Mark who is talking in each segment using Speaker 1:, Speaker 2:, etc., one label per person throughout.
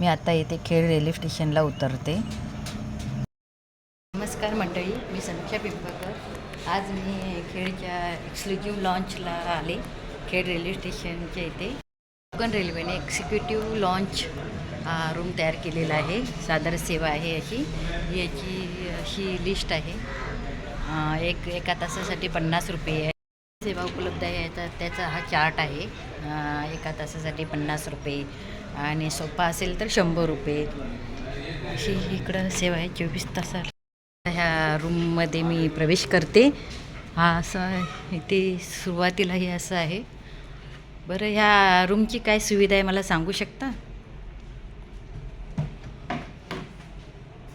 Speaker 1: मी आता येथे खेड रेल्वे स्टेशनला उतरते. नमस्कार मंडळी मी समीक्षा पिंपळकर. आज मी खेडच्या एक्सक्लुझिव्ह लॉन्चला आले खेड रेल्वे स्टेशनच्या इथे. कोकण रेल्वेने एक्झिक्युटिव्ह लॉन्च रूम तयार केलेला आहे. सादर सेवा आहे अशी. याची अशी लिस्ट आहे. एक एका तासासाठी पन्नास रुपये आहे. सेवा उपलब्ध आहे. याचा त्याचा हा चार्ट आहे. एका तासासाठी पन्नास रुपये आणि सोफा असेल तर शंभर रुपये. अशी इकडं सेवा आहे. चोवीस तासाला ह्या रूममध्ये मी प्रवेश करते. हा असं इथे सुरुवातीला हे असं आहे. बरं ह्या रूमची काय सुविधा आहे मला सांगू शकता?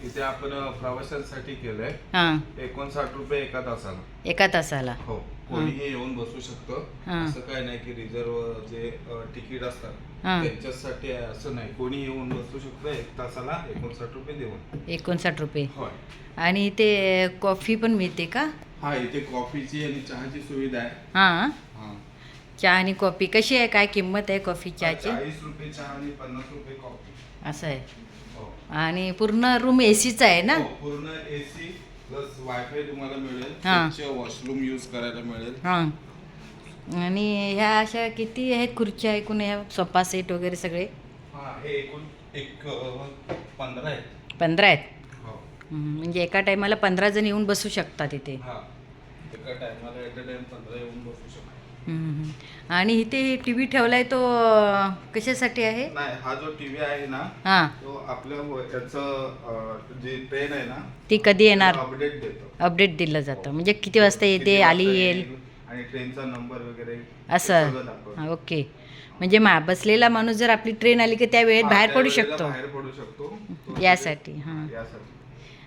Speaker 2: इथे आपण प्रवाशांसाठी केलंय.
Speaker 1: हां.
Speaker 2: एकोणसाठ रुपये एका तासाला.
Speaker 1: एका तासाला.
Speaker 2: हो. कोणीही येऊन बसू शकतं
Speaker 1: हा.
Speaker 2: असं काय नाही की रिझर्व जे तिकीट असतात
Speaker 1: हा.
Speaker 2: त्यांच्यासाठी आहे असं नाही. कोणी येऊन बसू शकतं एक तासाला एकोणसाठ रुपये देऊन.
Speaker 1: एकोणसाठ रुपये.
Speaker 2: होय.
Speaker 1: आणि ते कॉफी पण मिळते का?
Speaker 2: हा इथे कॉफीची आणि चहाची सुविधा आहे.
Speaker 1: हां.
Speaker 2: हा.
Speaker 1: चहा आणि कॉफी. कशी आहे? काय किंमत आहे कॉफी चहाची?
Speaker 2: चाळीस रुपये चहा आणि पन्नास रुपये कॉफी.
Speaker 1: असं आहे.
Speaker 2: हो.
Speaker 1: आणि पूर्ण रूम ए सीचा आहे ना?
Speaker 2: हो, पूर्ण एसी प्लस वायफाय तुम्हाला मिळेल
Speaker 1: हा.
Speaker 2: स्वच्छ वॉशरूम यूज करायला मिळेल.
Speaker 1: हां. आणि ह्या अशा किती आहेत खुर्च्या एकूण ह्या सोफा सेट वगैरे सगळे?
Speaker 2: हा हे एकूण एक अ, पंधरा आहे
Speaker 1: पंधरा आहेत?
Speaker 2: हो.
Speaker 1: हम्म, म्हणजे एका टायमाला पंधरा जण येऊन बसू शकतात इथे
Speaker 2: हा. एका टायमाला एट अ टाइम पंधरा येऊन बसू शकतो.
Speaker 1: आणि इथे टी व्ही ठेवलाय तो कशासाठी आहे?
Speaker 2: नाही हा जो टीव्ही आहे ना
Speaker 1: हां.
Speaker 2: तो आपल्या व- याचं अ, जी ट्रेन आहे ना
Speaker 1: ती कधी येणार?
Speaker 2: अपडेट देतो.
Speaker 1: अपडेट दिलं जातं. म्हणजे किती वाजता येते
Speaker 2: किती
Speaker 1: आली येईल?
Speaker 2: आणि ट्रेनचा नंबर वगैरे
Speaker 1: असं. हां, ओके. म्हणजे मा बसलेला माणूस जर आपली ट्रेन आली की त्या वेळेत
Speaker 2: हा,
Speaker 1: बाहेर पडू शकतो.
Speaker 2: बाहेर पडू शकतो.
Speaker 1: यासाठी हां.
Speaker 2: यासाठी.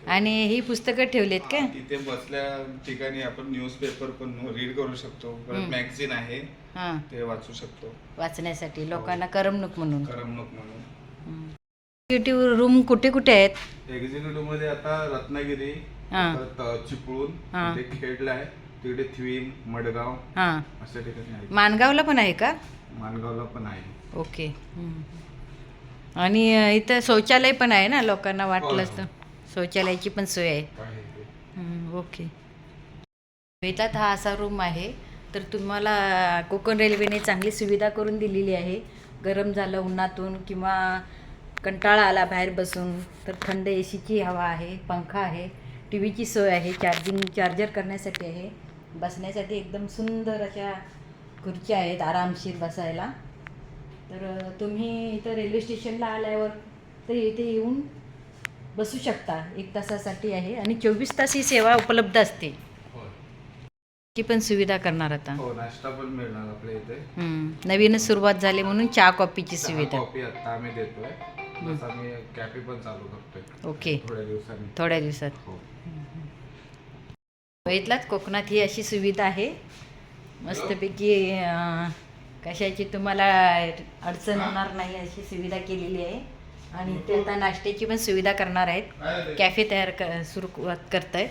Speaker 1: आणि ही पुस्तकं ठेवलेत का?
Speaker 2: तिथे बसल्या ठिकाणी आपण न्यूजपेपर पण रीड करू शकतो. मॅगझिन आहे
Speaker 1: हां.
Speaker 2: ते वाचू शकतो.
Speaker 1: वाचण्यासाठी लोकांना करमणूक म्हणून.
Speaker 2: करमणूक म्हणून.
Speaker 1: एक्झिक्युटिव्ह रूम कुठे कुठे आहेत?
Speaker 2: एक्झिक्युटिव्हमध्ये आता रत्नागिरी चिपळूण खेडला आहे. तिकडे थ्वीम मडगाव
Speaker 1: हां.
Speaker 2: अशा ठिकाणी आहे.
Speaker 1: माणगावला पण आहे का?
Speaker 2: माणगावला पण आहे.
Speaker 1: ओके. आणि इथं शौचालय पण आहे ना लोकांना वाटलंच
Speaker 2: होय,
Speaker 1: तर. शौचालयाची पण सोय आहे. ओके. वेतात हा असा रूम आहे. तर तुम्हाला कोकण रेल्वेने चांगली सुविधा करून दिलेली आहे. गरम झालं उन्हातून किंवा कंटाळा आला बाहेर बसून तर थंड ए सीची हवा आहे पंखा आहे टी व्हीची सोय आहे चार्जिंग चार्जर करण्यासाठी आहे. बसण्यासाठी एकदम सुंदर अशा खुर्च्या आहेत आरामशीर बसायला. तर तुम्ही इथं रेल्वे स्टेशनला आल्यावर तर इथे येऊन बसू शकता. एक तासासाठी आहे आणि चोवीस तास ही सेवा उपलब्ध असते. ची पण सुविधा करणार आता.
Speaker 2: हो नाश्ता पण मिळणार आपल्या इथे.
Speaker 1: नवीनच सुरुवात झाली म्हणून चहा कॉफीची सुविधा.
Speaker 2: कॉफी आता आम्ही देतोय. आम्ही कॅफे पण चालू करतोय.
Speaker 1: ओके.
Speaker 2: थोड्या दिवसांनी.
Speaker 1: थोड्या दिवसात.
Speaker 2: हो.
Speaker 1: बघितलात कोकणात ही अशी सुविधा आहे. मस्तपैकी कशाची तुम्हाला अडचण होणार नाही अशी सुविधा केलेली आहे. आणि ते आता नाश्त्याची पण सुविधा करणार आहेत. कॅफे तयार क सुरू करत आहेत.